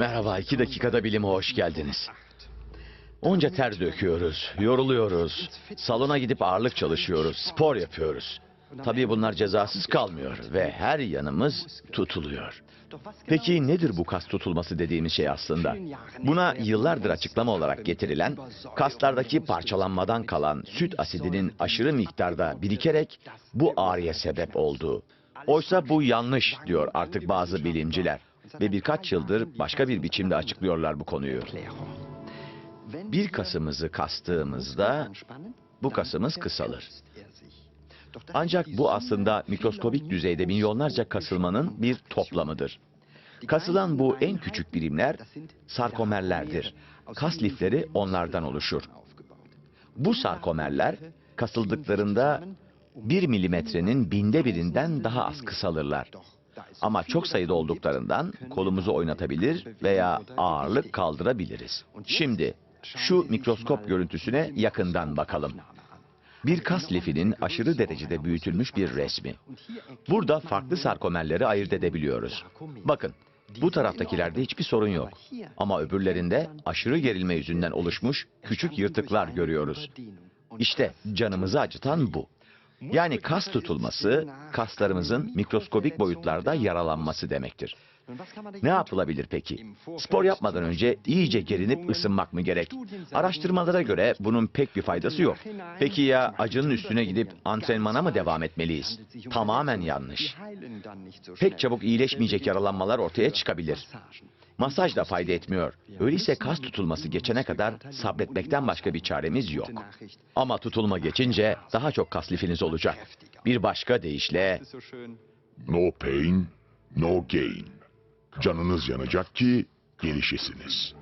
Merhaba, iki dakikada bilime hoş geldiniz. Onca ter döküyoruz, yoruluyoruz, salona gidip ağırlık çalışıyoruz, spor yapıyoruz. Tabii bunlar cezasız kalmıyor ve her yanımız tutuluyor. Peki nedir bu kas tutulması dediğimiz şey aslında? Buna yıllardır açıklama olarak getirilen kaslardaki parçalanmadan kalan süt asidinin aşırı miktarda birikerek bu ağrıya sebep olduğu. Oysa bu yanlış diyor artık bazı bilimciler ve birkaç yıldır başka bir biçimde açıklıyorlar bu konuyu. Bir kasımızı kastığımızda bu kasımız kısalır. Ancak bu aslında mikroskobik düzeyde milyonlarca kasılmanın bir toplamıdır. Kasılan bu en küçük birimler sarkomerlerdir. Kas lifleri onlardan oluşur. Bu sarkomerler kasıldıklarında 1 milimetrenin binde birinden daha az kısalırlar. Ama çok sayıda olduklarından kolumuzu oynatabilir veya ağırlık kaldırabiliriz. Şimdi şu mikroskop görüntüsüne yakından bakalım. Bir kas lifinin aşırı derecede büyütülmüş bir resmi. Burada farklı sarkomerleri ayırt edebiliyoruz. Bakın, bu taraftakilerde hiçbir sorun yok. Ama öbürlerinde aşırı gerilme yüzünden oluşmuş küçük yırtıklar görüyoruz. İşte canımızı acıtan bu. Yani kas tutulması, kaslarımızın mikroskobik boyutlarda yaralanması demektir. Ne yapılabilir peki? Spor yapmadan önce iyice gerinip ısınmak mı gerek? Araştırmalara göre bunun pek bir faydası yok. Peki ya acının üstüne gidip antrenmana mı devam etmeliyiz? Tamamen yanlış. Pek çabuk iyileşmeyecek yaralanmalar ortaya çıkabilir. Masaj da fayda etmiyor. Öyleyse kas tutulması geçene kadar sabretmekten başka bir çaremiz yok. Ama tutulma geçince daha çok kas lifiniz olacak. Bir başka deyişle No pain, no gain. Canınız yanacak ki gelişesiniz.